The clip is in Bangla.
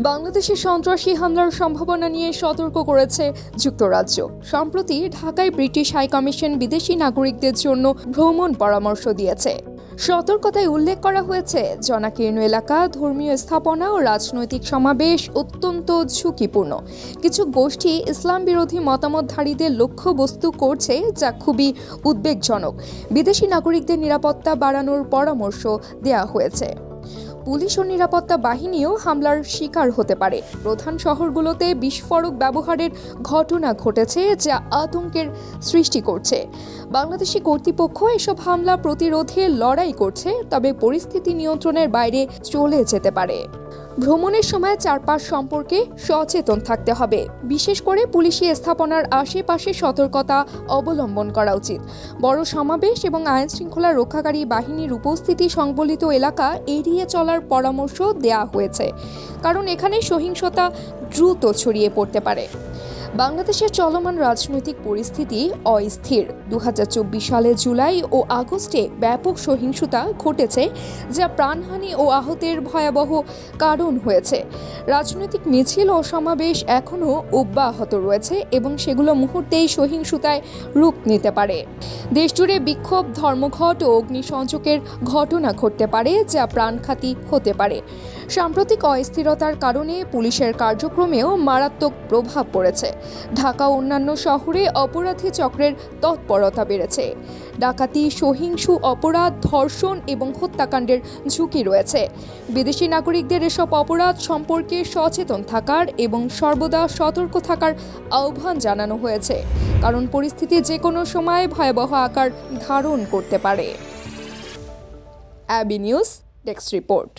বাংলাদেশে সন্ত্রাসী হামলার সম্ভাবনা নিয়ে সতর্ক করেছে যুক্তরাজ্য। সম্প্রতি ঢাকায় ব্রিটিশ হাইকমিশন বিদেশি নাগরিকদের জন্য ভ্রমণ পরামর্শ দিয়েছে। সতর্কতায় উল্লেখ করা হয়েছে, জনাকীর্ণ এলাকা, ধর্মীয় স্থাপনা ও রাজনৈতিক সমাবেশ অত্যন্ত ঝুঁকিপূর্ণ। কিছু গোষ্ঠী ইসলাম বিরোধী মতামতধারীদের লক্ষ্যবস্তু করছে যা খুবই উদ্বেগজনক। বিদেশি নাগরিকদের নিরাপত্তা বাড়ানোর পরামর্শ দেওয়া হয়েছে। পুলিশ ও নিরাপত্তা বাহিনীও হামলার শিকার হতে পারে। প্রধান শহরগুলোতে বিস্ফোরক ব্যবহারের ঘটনা ঘটেছে যা আতঙ্কের সৃষ্টি করছে। বাংলাদেশি কর্তৃপক্ষ এসব হামলা প্রতিরোধে লড়াই করছে, তবে পরিস্থিতি নিয়ন্ত্রণের বাইরে চলে যেতে পারে। ভ্রমণের সময় চারপাশ সম্পর্কে সচেতন থাকতে হবে। বিশেষ করে পুলিশি স্থাপনার আশেপাশে সতর্কতা অবলম্বন করা উচিত। বড় সমাবেশ এবং আইন শৃঙ্খলা রক্ষাকারী বাহিনীর উপস্থিতি সংবলিত এলাকা এড়িয়ে চলার পরামর্শ দেয়া হয়েছে। কারণ এখানে সহিংসতা দ্রুত ছড়িয়ে পড়তে পারে। বাংলাদেশের চলমান রাজনৈতিক পরিস্থিতি অস্থির। দু হাজার চব্বিশ সালে জুলাই ও আগস্টে ব্যাপক সহিংসতা ঘটেছে, যা প্রাণহানি ও আহতের ভয়াবহ কারণ হয়েছে। রাজনৈতিক মিছিল ও সমাবেশ এখনও অব্যাহত রয়েছে এবং সেগুলো মুহূর্তেই সহিংসতায় রূপ নিতে পারে। দেশজুড়ে বিক্ষোভ, ধর্মঘট ও অগ্নিসংযোগের ঘটনা ঘটতে পারে, যা প্রাণঘাতী হতে পারে। সাম্প্রতিক অস্থিরতার কারণে পুলিশের কার্যক্রমেও মারাত্মক প্রভাব পড়েছে। ঢাকা অন্যান্য শহরে অপরাধী চক্রের তৎপরতা বেড়েছে। ডাকাতি, সহিংসু অপরাধ, ধর্ষণ এবং হত্যাকাণ্ডের ঝুঁকি রয়েছে। বিদেশি নাগরিকদের এসব অপরাধ সম্পর্কে সচেতন থাকার এবং সর্বদা সতর্ক থাকার আহ্বান জানানো হয়েছে। কারণ পরিস্থিতি যে কোনো সময় ভয়াবহ আকার ধারণ করতে পারে। অ্যাবি নিউজ, ডেস্ক রিপোর্ট।